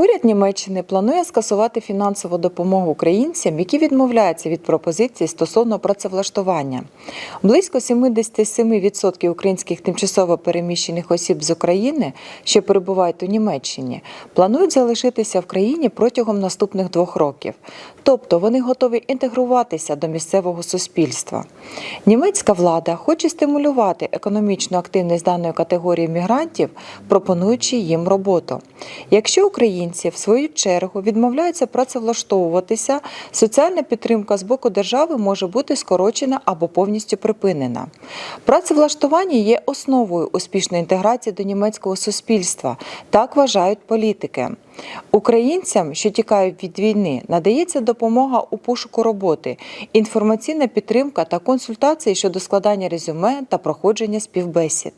Уряд Німеччини планує скасувати фінансову допомогу українцям, які відмовляються від пропозицій стосовно працевлаштування. Близько 77% українських тимчасово переміщених осіб з України, що перебувають у Німеччині, планують залишитися в країні протягом наступних двох років. Тобто вони готові інтегруватися до місцевого суспільства. Німецька влада хоче стимулювати економічну активність даної категорії мігрантів, пропонуючи їм роботу. Якщо українці в свою чергу відмовляються працевлаштовуватися, соціальна підтримка з боку держави може бути скорочена або повністю припинена. Працевлаштування є основою успішної інтеграції до німецького суспільства. Так вважають політики. Українцям, що тікають від війни, надається допомога у пошуку роботи, інформаційна підтримка та консультації щодо складання резюме та проходження співбесід.